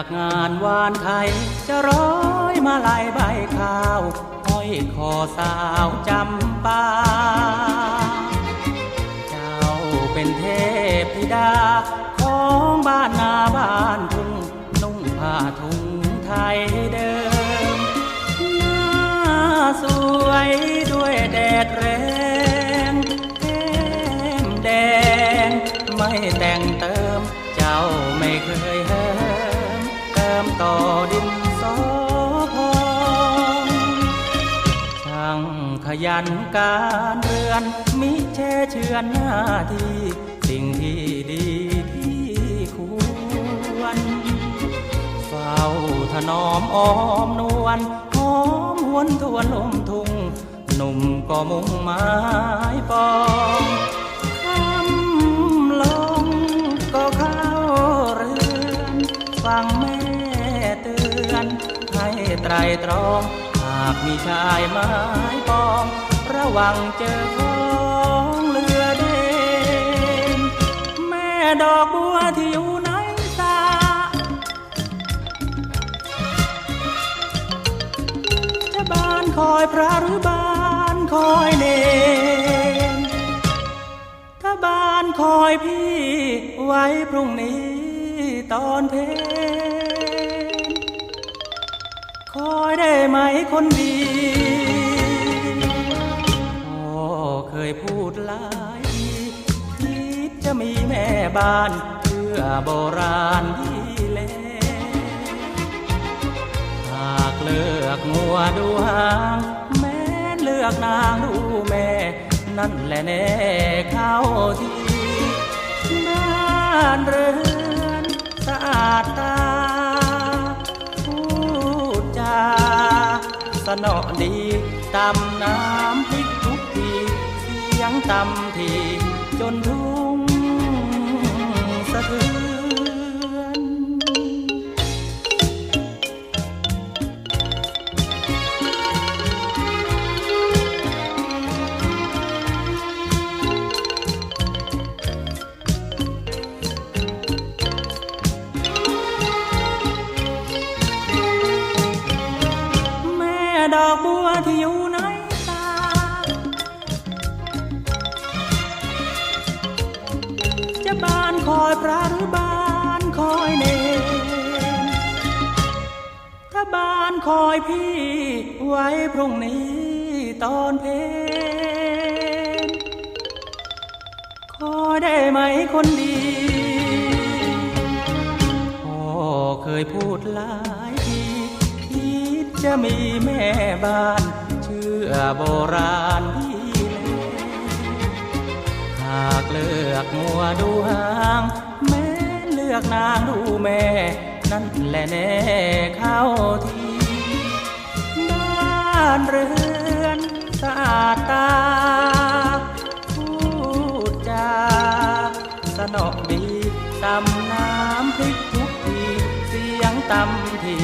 จากงานวานไทย จะร้อยมาลายใบข้าวห้อยคอสาวจำปา เจ้าเป็นเทพธิดา ของบ้านนาบ้านทุ่งนุ่งผ้าทุ่งไทยเดิมหน้าสวยด้วยแดดแรงแก้มแดง ไม่แต่งเติม เจ้าไม่เคยเหิมเติ มต่อดินสอพองช่างขยันการเรือน มิเชเชือนหน้าที่สิ่งที่ดีที่ควรเฝ้าถนอมอ้อมนวลหอมหวนทวนลมทุ่งหนุ่มก็มุ่งไม้ปอง ไตรตรอง หากมีชายไม้ปอง ระวังเจอของเรือเด่นแม่ดอกบัวที่อยู่ในสาจะบานคอยพระหรือบานคอยเนนถ้าบานคอยพี่ไว้พรุ่งนี้ตอนเพล คอยได้ไหมคนดีพ่อเคยพูดหลายทีคิดจะมีแม่บ้านเพื่อโบราณที่เลหากเลือกงัวดูหางแม้เลือกนางดูแม่ นั่นแหละแน่เข้าทีบ้านเรือนสะอาดตา สนอดีตำน้ำพริกทุกทีเสียงตำทีจนทุ่ง บัวที่อยู่ในตา จะบานคอยพระหรือบานคอยเนถ้าบานคอยพี่ไว้พรุ่งนี้ตอนเพลงคอยได้ไหมคนดีพ่อเคยพูดลาย จะมีแม่บ้าน เชื่อโบราณพี่หากเลือกงัวดูหางแม้เลือกนางดูแม่ นั่นแหละแน่เข้าทีบ้านเรือนสะอาดตาพูดจาสนอกดีตำน้ำพริกทุกที เสียงตำที